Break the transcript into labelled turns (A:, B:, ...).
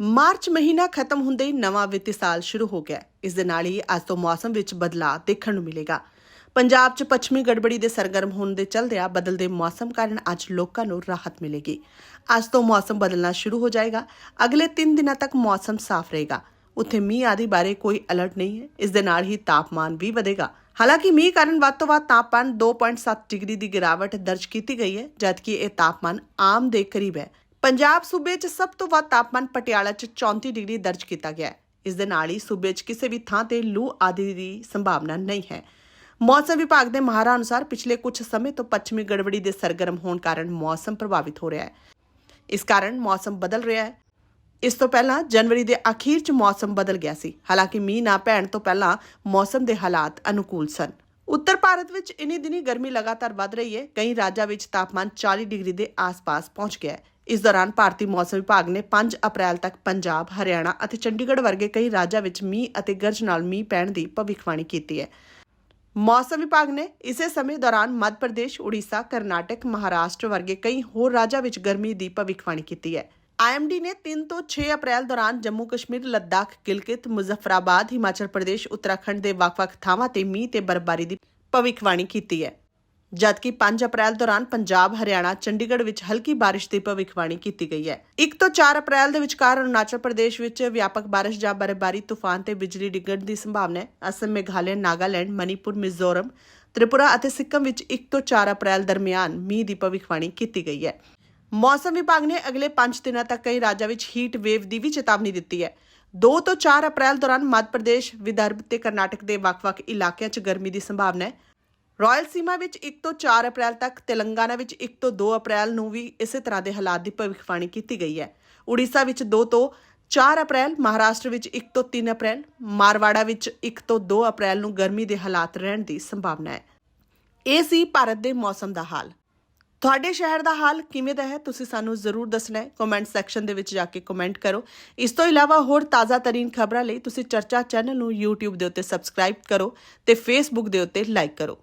A: March ਮਹੀਨਾ ਖਤਮ ਹੁੰਦੇ ਹੀ ਨਵਾਂ ਵਿੱਤੀ ਸਾਲ ਸ਼ੁਰੂ ਹੋ ਗਿਆ। ਇਸ ਦੇ ਨਾਲ ਹੀ ਅੱਜ ਤੋਂ ਮੌਸਮ ਵਿੱਚ ਬਦਲਾਅ ਦੇਖਣ ਨੂੰ ਮਿਲੇਗਾ। ਪੰਜਾਬ 'ਚ ਪੱਛਮੀ ਗੜਬੜੀ ਦੇ ਸਰਗਰਮ ਹੋਣ ਦੇ ਚਲਦਿਆਂ ਬਦਲਦੇ ਮੌਸਮ ਕਾਰਨ ਅੱਜ ਲੋਕਾਂ ਨੂੰ ਰਾਹਤ ਮਿਲੇਗੀ। ਅੱਜ ਤੋਂ ਮੌਸਮ ਬਦਲਣਾ ਸ਼ੁਰੂ ਹੋ ਜਾਏਗਾ। ਅਗਲੇ 3 ਦਿਨਾਂ ਤੱਕ ਮੌਸਮ ਸਾਫ਼ ਰਹੇਗਾ। ਉੱਥੇ ਮੀਂਹ ਆਦਿ ਬਾਰੇ ਕੋਈ ਅਲਰਟ ਨਹੀਂ ਹੈ। ਇਸ ਦੇ ਨਾਲ ਹੀ ਤਾਪਮਾਨ ਵੀ ਵਧੇਗਾ। ਹਾਲਾਂਕਿ ਮੀਂਹ ਕਾਰਨ ਵੱਧ ਤੋਂ ਵੱਧ ਤਾਪਮਾਨ 2.7 ਡਿਗਰੀ ਦੀ ਗਿਰਾਵਟ ਦਰਜ ਕੀਤੀ ਗਈ ਹੈ, ਜਦਕਿ ਇਹ ਤਾਪਮਾਨ ਆਮ ਦੇ ਕਰੀਬ ਹੈ। ਪੰਜਾਬ ਸੂਬੇ 'ਚ ਸਭ ਤੋਂ ਵੱਧ ਤਾਪਮਾਨ ਪਟਿਆਲਾ 'ਚ 34 ਡਿਗਰੀ ਦਰਜ ਕੀਤਾ ਗਿਆ ਹੈ। ਇਸ ਦੇ ਨਾਲ ਹੀ ਸੂਬੇ 'ਚ ਕਿਸੇ ਵੀ ਥਾਂ ਤੇ ਲੂ ਆਦਿ ਦੀ ਸੰਭਾਵਨਾ ਨਹੀਂ ਹੈ। ਮੌਸਮ ਵਿਭਾਗ ਦੇ ਮਾਹਰਾਂ ਅਨੁਸਾਰ ਪਿਛਲੇ ਕੁਝ ਸਮੇਂ ਤੋਂ ਪੱਛਮੀ ਗੜਬੜੀ ਦੇ ਸਰਗਰਮ ਹੋਣ ਕਾਰਨ ਮੌਸਮ ਪ੍ਰਭਾਵਿਤ ਹੋ ਰਿਹਾ ਹੈ। ਇਸ ਕਾਰਨ ਮੌਸਮ ਬਦਲ ਰਿਹਾ ਹੈ। ਇਸ ਤੋਂ ਪਹਿਲਾਂ ਜਨਵਰੀ ਦੇ ਅਖੀਰ 'ਚ ਮੌਸਮ ਬਦਲ ਗਿਆ ਸੀ। ਹਾਲਾਂਕਿ ਮੀਂਹ ਨਾ ਪੈਣ ਤੋਂ ਪਹਿਲਾਂ ਮੌਸਮ ਦੇ ਹਾਲਾਤ ਅਨੁਕੂਲ ਸਨ। ਉੱਤਰ ਭਾਰਤ ਵਿੱਚ ਇਨੀ ਦਿਨੀ ਗਰਮੀ ਲਗਾਤਾਰ ਵਧ ਰਹੀ ਹੈ। ਕਈ ਰਾਜਾਂ ਵਿੱਚ ਤਾਪਮਾਨ 40 ਡਿਗਰੀ ਦੇ ਆਸ-ਪਾਸ ਪਹੁੰਚ ਗਿਆ ਹੈ। ਇਸ ਦੌਰਾਨ ਭਾਰਤੀ ਮੌਸਮ ਵਿਭਾਗ ਨੇ 5 ਅਪ੍ਰੈਲ ਤੱਕ ਪੰਜਾਬ, ਹਰਿਆਣਾ ਅਤੇ ਚੰਡੀਗੜ੍ਹ ਵਰਗੇ ਕਈ ਰਾਜਾਂ ਵਿੱਚ ਮੀਂਹ ਅਤੇ ਗਰਜ ਨਾਲ ਮੀਂਹ ਪੈਣ ਦੀ ਭਵਿੱਖਬਾਣੀ ਕੀਤੀ ਹੈ ਮੌਸਮ ਵਿਭਾਗ ਨੇ ਇਸੇ ਸਮੇਂ ਦੌਰਾਨ ਮੱਧ ਪ੍ਰਦੇਸ਼, ਉੜੀਸਾ, ਕਰਨਾਟਕ, ਮਹਾਰਾਸ਼ਟਰ ਵਰਗੇ ਕਈ ਹੋਰ ਰਾਜਾਂ ਵਿੱਚ ਗਰਮੀ ਦੀ ਭਵਿੱਖਬਾਣੀ ਕੀਤੀ ਹੈ। ਆਈਐਮਡੀ ਨੇ 3 ਤੋਂ 6 ਅਪ੍ਰੈਲ ਦੌਰਾਨ ਜੰਮੂ ਕਸ਼ਮੀਰ, ਲੱਦਾਖ, ਗਿਲਗਿਤ, ਮੁਜ਼ਫਰਾਬਾਦ ਹਿਮਾਚਲ ਪ੍ਰਦੇਸ਼, ਉੱਤਰਾਖੰਡ ਦੇ ਵੱਖ-ਵੱਖ ਥਾਵਾਂ ਤੇ ਮੀਂਹ ਤੇ ਬਰਫ਼ਬਾਰੀ ਦੀ ਭਵਿੱਖਬਾਣੀ ਕੀਤੀ ਹੈ। ਜਦਕਿ 5 ਅਪ੍ਰੈਲ ਦੌਰਾਨ ਪੰਜਾਬ, ਹਰਿਆਣਾ, ਚੰਡੀਗੜ੍ਹ ਵਿੱਚ ਹਲਕੀ ਬਾਰਿਸ਼ ਦੀ ਭਵਿੱਖਬਾਣੀ ਕੀਤੀ ਗਈ ਹੈ। 1 ਤੋਂ 4 ਅਪ੍ਰੈਲ ਦੇ ਵਿਚਕਾਰ ਅਰੁਣਾਚਲ ਪ੍ਰਦੇਸ਼ ਵਿੱਚ ਵਿਆਪਕ ਬਾਰਿਸ਼ ਜਾਂ ਬਰਫ਼ਬਾਰੀ, ਤੂਫਾਨ ਤੇ ਬਿਜਲੀ ਡਿੱਗਣ ਦੀ ਸੰਭਾਵਨਾ ਹੈ। ਅਸਮ, ਮੇਘਾਲਿਆ, ਨਾਗਾਲੈਂਡ, ਮਨੀਪੁਰ, ਮਿਜ਼ੋਰਮ, ਤ੍ਰਿਪੁਰਾ ਅਤੇ ਸਿੱਕਮ ਵਿੱਚ 1 ਤੋਂ 4 ਅਪ੍ਰੈਲ ਦਰਮਿਆਨ ਮੀਂਹ ਦੀ ਭਵਿੱਖਬਾਣੀ ਕੀਤੀ ਗਈ ਹੈ। ਮੌਸਮ ਵਿਭਾਗ ਨੇ ਅਗਲੇ 5 ਦਿਨਾਂ ਤੱਕ ਕਈ ਰਾਜਾਂ ਵਿੱਚ ਹੀਟ ਵੇਵ ਦੀ ਵੀ ਚੇਤਾਵਨੀ ਦਿੱਤੀ ਹੈ। 2 ਤੋਂ 4 ਅਪ੍ਰੈਲ ਦੌਰਾਨ ਮੱਧ ਪ੍ਰਦੇਸ਼, ਵਿਦਰਭ ਤੇ ਕਰਨਾਟਕ ਦੇ ਵੱਖ-ਵੱਖ ਇਲਾਕਿਆਂ 'ਚ ਗਰਮੀ ਦੀ ਸੰਭਾਵਨਾ ਹੈ। ਰਾਇਲ ਸੀਮਾ ਵਿੱਚ 1 ਤੋਂ 4 ਅਪ੍ਰੈਲ ਤੱਕ, ਤੇਲੰਗਾਨਾ ਵਿੱਚ 1 ਤੋਂ 2 ਅਪ੍ਰੈਲ ਨੂੰ ਵੀ ਇਸੇ ਤਰ੍ਹਾਂ ਦੇ ਹਾਲਾਤ ਦੀ ਭਵਿੱਖਬਾਣੀ ਕੀਤੀ ਗਈ ਹੈ। ਉੜੀਸਾ ਵਿੱਚ 2 ਤੋਂ 4 ਅਪ੍ਰੈਲ, ਮਹਾਰਾਸ਼ਟਰ ਵਿੱਚ 1 ਤੋਂ 3 ਅਪ੍ਰੈਲ, ਮਾਰਵਾੜਾ ਵਿੱਚ 1 ਤੋਂ 2 ਅਪ੍ਰੈਲ ਨੂੰ ਗਰਮੀ ਦੇ ਹਾਲਾਤ ਰਹਿਣ ਦੀ ਸੰਭਾਵਨਾ ਹੈ। ਇਹ ਸੀ ਭਾਰਤ ਦੇ ਮੌਸਮ ਦਾ ਹਾਲ। ਤੁਹਾਡੇ ਸ਼ਹਿਰ ਦਾ ਹਾਲ ਕਿਵੇਂ ਦਾ ਹੈ? ਤੁਸੀਂ ਸਾਨੂੰ ਜ਼ਰੂਰ ਦੱਸਣਾ ਹੈ। ਕਮੈਂਟ ਸੈਕਸ਼ਨ ਦੇ ਵਿੱਚ ਜਾ ਕੇ ਕਮੈਂਟ ਕਰੋ। ਇਸ ਤੋਂ ਇਲਾਵਾ ਹੋਰ ਤਾਜ਼ਾ ਤਰੀਨ ਖਬਰਾਂ ਲਈ ਤੁਸੀਂ ਚਰਚਾ ਚੈਨਲ ਨੂੰ YouTube ਦੇ ਉੱਤੇ ਸਬਸਕ੍ਰਾਈਬ ਕਰੋ ਤੇ Facebook ਦੇ ਉੱਤੇ ਲਾਈਕ ਕਰੋ।